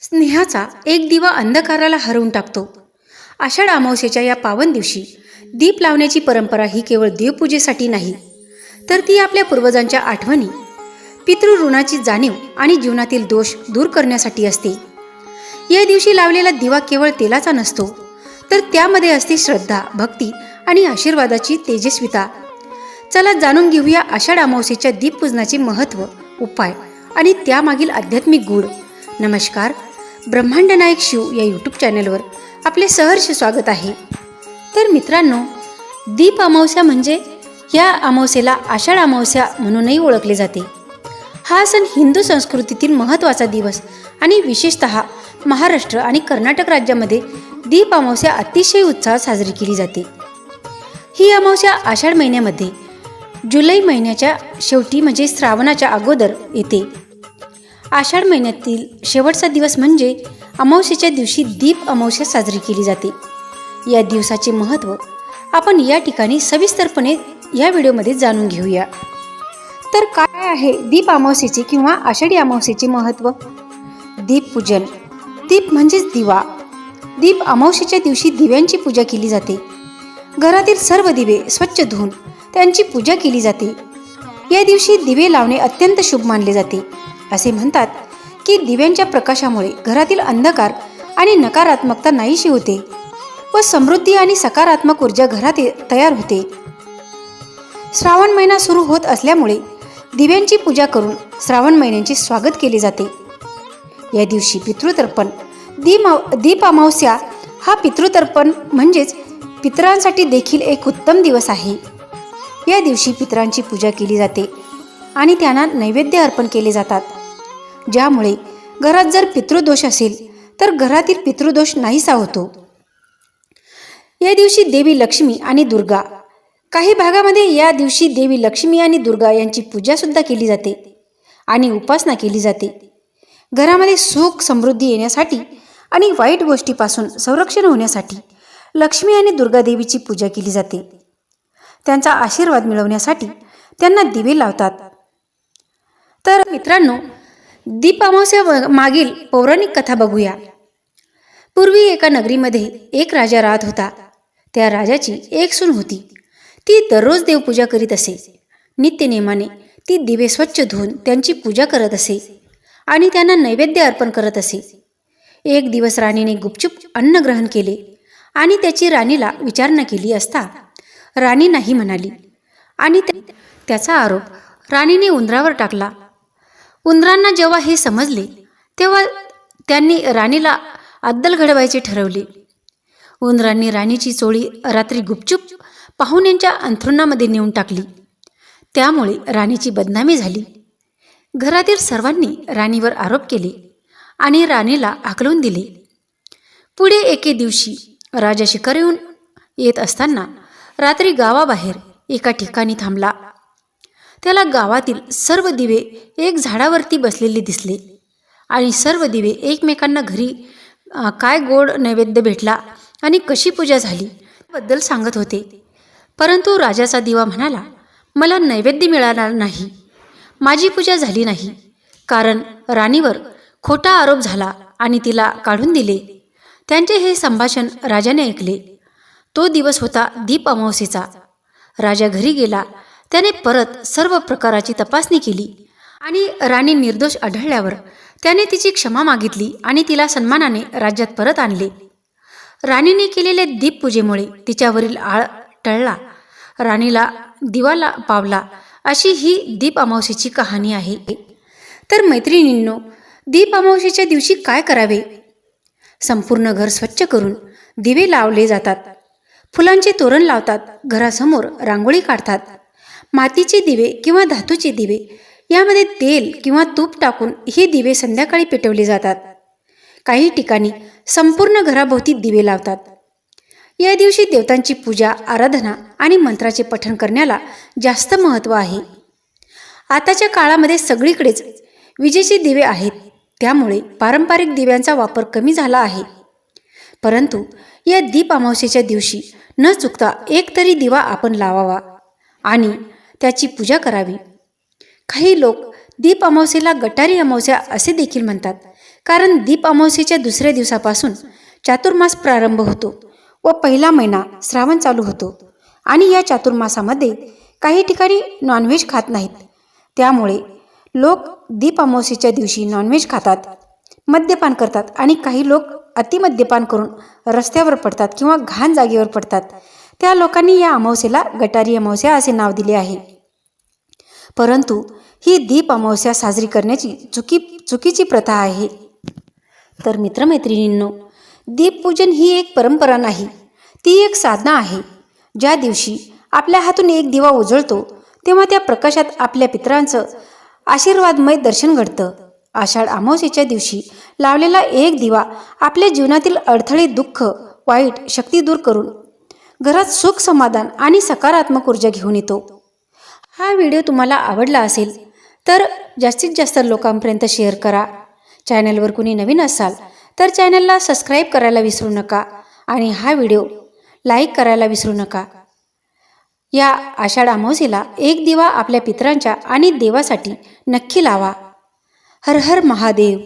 स्नेहाचा एक दिवा अंधकाराला हरवून टाकतो. आषाढ अमावस्येच्या या पावन दिवशी दीप लावण्याची परंपरा ही केवळ देवपूजेसाठी नाही तर ती आपल्या पूर्वजांच्या आठवणी पितृऋणाची जाणीव आणि जीवनातील दोष दूर करण्यासाठी असते. या दिवशी लावलेला दिवा केवळ तेलाचा नसतो तर त्यामध्ये असते श्रद्धा भक्ती आणि आशीर्वादाची तेजस्विता. चला जाणून घेऊया आषाढ अमावस्येच्या दीपपूजनाचे महत्त्व उपाय आणि त्यामागील आध्यात्मिक गुण. नमस्कार. ब्रह्मांड नायक शिव या यूट्यूब चॅनलवर आपले सहर्ष स्वागत आहे. तर मित्रांनो दीप अमावस्या म्हणजे या अमावस्येला आषाढ अमावस्या म्हणूनही ओळखले जाते. हा सण हिंदू संस्कृतीतील महत्त्वाचा दिवस आणि विशेषत महाराष्ट्र आणि कर्नाटक राज्यामध्ये दीप अमावस्या अतिशय उत्साहात साजरी केली जाते. ही अमावस्या आषाढ महिन्यामध्ये जुलै महिन्याच्या शेवटी म्हणजे श्रावणाच्या अगोदर येते. आषाढ महिन्यातील शेवटचा दिवस म्हणजे अमावस्येच्या दिवशी दीप अमावस्या साजरी केली जाते. या दिवसाचे महत्त्व आपण या ठिकाणी सविस्तरपणे या व्हिडिओमध्ये जाणून घेऊया. तर काय आहे दीप अमावस्येचे किंवा आषाढी अमावस्येचे महत्त्व? दीपपूजन दीप म्हणजेच दिवा. दीप अमावस्येच्या दिवशी दिव्यांची पूजा केली जाते. घरातील सर्व दिवे स्वच्छ धुवून त्यांची पूजा केली जाते. या दिवशी दिवे लावणे अत्यंत शुभ मानले जाते. असे म्हणतात की दिव्यांच्या प्रकाशामुळे घरातील अंधकार आणि नकारात्मकता नाहीशी होते व समृद्धी आणि सकारात्मक ऊर्जा घरात तयार होते. श्रावण महिना सुरू होत असल्यामुळे दिव्यांची पूजा करून श्रावण महिन्याचे स्वागत केले जाते. या दिवशी पितृतर्पण. दीप दीप अमावस्या हा पितृतर्पण म्हणजेच पितरांसाठी देखील एक उत्तम दिवस आहे. या दिवशी पितरांची पूजा केली जाते आणि त्यांना नैवेद्य अर्पण केले जातात. ज्यामुळे घरात जर पितृदोष असेल तर घरातील पितृदोष नाहीसा होतो. या दिवशी देवी लक्ष्मी आणि दुर्गा. काही भागामध्ये या दिवशी देवी लक्ष्मी आणि दुर्गा यांची पूजासुद्धा केली जाते आणि उपासना केली जाते. घरामध्ये सुख समृद्धी येण्यासाठी आणि वाईट गोष्टीपासून संरक्षण होण्यासाठी लक्ष्मी आणि दुर्गादेवीची पूजा केली जाते. त्यांचा आशीर्वाद मिळवण्यासाठी त्यांना दिवे लावतात. तर मित्रांनो दीप अमावस्या मागील पौराणिक कथा बघूया. पूर्वी एका नगरीमध्ये एक राजा राहत होता. त्या राजाची एक सून होती. ती दररोज देवपूजा करीत असे. नित्यनेमाने ती दिवे स्वच्छ धुवून त्यांची पूजा करत असे आणि त्यांना नैवेद्य अर्पण करत असे. एक दिवस राणीने गुपचूप अन्न ग्रहण केले आणि त्याची राणीला विचारणा केली असता राणी नाही म्हणाली आणि त्याचा आरोप राणीने उंदरावर टाकला. उंदरांना जेव्हा हे समजले तेव्हा त्यांनी राणीला अद्दल घडवायचे ठरवले. उंदरांनी राणीची चोळी रात्री गुपचूप पाहुण्यांच्या अंथरुणामध्ये नेऊन टाकली. त्यामुळे राणीची बदनामी झाली. घरातील सर्वांनी राणीवर आरोप केले आणि राणीला आकलून दिले. पुढे एके दिवशी राजा शिकारीहून येत असताना रात्री गावाबाहेर एका ठिकाणी थांबला. त्याला गावातील सर्व दिवे एक झाडावरती बसलेले दिसले. आणि सर्व दिवे एकमेकांना घरी काय गोड नैवेद्य भेटला आणि कशी पूजा झाली बद्दल सांगत होते. परंतु राजाचा दिवा म्हणाला मला नैवेद्य मिळाला नाही. माझी पूजा झाली नाही. कारण राणीवर खोटा आरोप झाला आणि तिला काढून दिले. त्यांचे हे संभाषण राजाने ऐकले. तो दिवस होता दीप अमावस्येचा. राजा घरी गेला त्याने परत सर्व प्रकाराची तपासणी केली. आणि राणी निर्दोष आढळल्यावर त्याने तिची क्षमा मागितली आणि तिला सन्मानाने राज्यात परत आणले. राणीने केलेल्या दीपपूजेमुळे तिच्यावरील आळ टळला. राणीला दिवाला पावला अशी ही दीप अमावस्येची कहाणी आहे. तर मैत्रिणींनो दीप अमावशीच्या दिवशी काय करावे? संपूर्ण घर स्वच्छ करून दिवे लावले जातात. फुलांचे तोरण लावतात. घरासमोर रांगोळी काढतात. मातीचे दिवे किंवा धातूचे दिवे. यामध्ये तेल किंवा तूप टाकून हे दिवे संध्याकाळी पेटवले जातात. काही ठिकाणी संपूर्ण घराभोवती दिवे लावतात. या दिवशी देवतांची पूजा आराधना आणि मंत्राचे पठण करण्याला जास्त महत्त्व आहे. आताच्या काळामध्ये सगळीकडेच विजेचे दिवे आहेत. त्यामुळे पारंपरिक दिव्यांचा वापर कमी झाला आहे. परंतु या दीप अमावस्येच्या दिवशी न चुकता एक तरी दिवा आपण लावावा. आणि त्याची पूजा करावी. काही लोक दीप अमावस्येला गटारी अमावस्या असे देखील म्हणतात. कारण दीप अमावस्येच्या दुसऱ्या दिवसापासून चातुर्मास प्रारंभ होतो व पहिला महिना श्रावण चालू होतो. आणि या चातुर्मासामध्ये काही ठिकाणी नॉनव्हेज खात नाहीत. त्यामुळे लोक दीप अमावस्येच्या दिवशी नॉनव्हेज खातात मद्यपान करतात आणि काही लोक अतिमद्यपान करून रस्त्यावर पडतात किंवा घाण जागेवर पडतात. त्या लोकांनी या अमावस्येला गटारी अमावस्या असे नाव दिले आहे. परंतु ही दीप अमावस्या साजरी करण्याची चुकी चुकीची प्रथा आहे. तर मित्रमैत्रिणींनो दीपपूजन ही एक परंपरा नाही ती एक साधना आहे. ज्या दिवशी आपल्या हातून एक दिवा उजळतो तेव्हा त्या प्रकाशात आपल्या पितरांचं आशीर्वादमय दर्शन घडतं. आषाढ अमावस्येच्या दिवशी लावलेला एक दिवा आपल्या जीवनातील अडथळे दुःख वाईट शक्ती दूर करून घरात सुख समाधान आणि सकारात्मक ऊर्जा घेऊन येतो. हा व्हिडिओ तुम्हाला आवडला असेल तर जास्तीत जास्त लोकांपर्यंत शेअर करा. चॅनलवर कुणी नवीन असाल तर चॅनलला सबस्क्राईब करायला विसरू नका आणि हा व्हिडिओ लाईक करायला विसरू नका. या आषाढ अमावसीला एक दिवा आपल्या पितरांच्या आणि देवासाठी नक्की लावा. हर हर महादेव.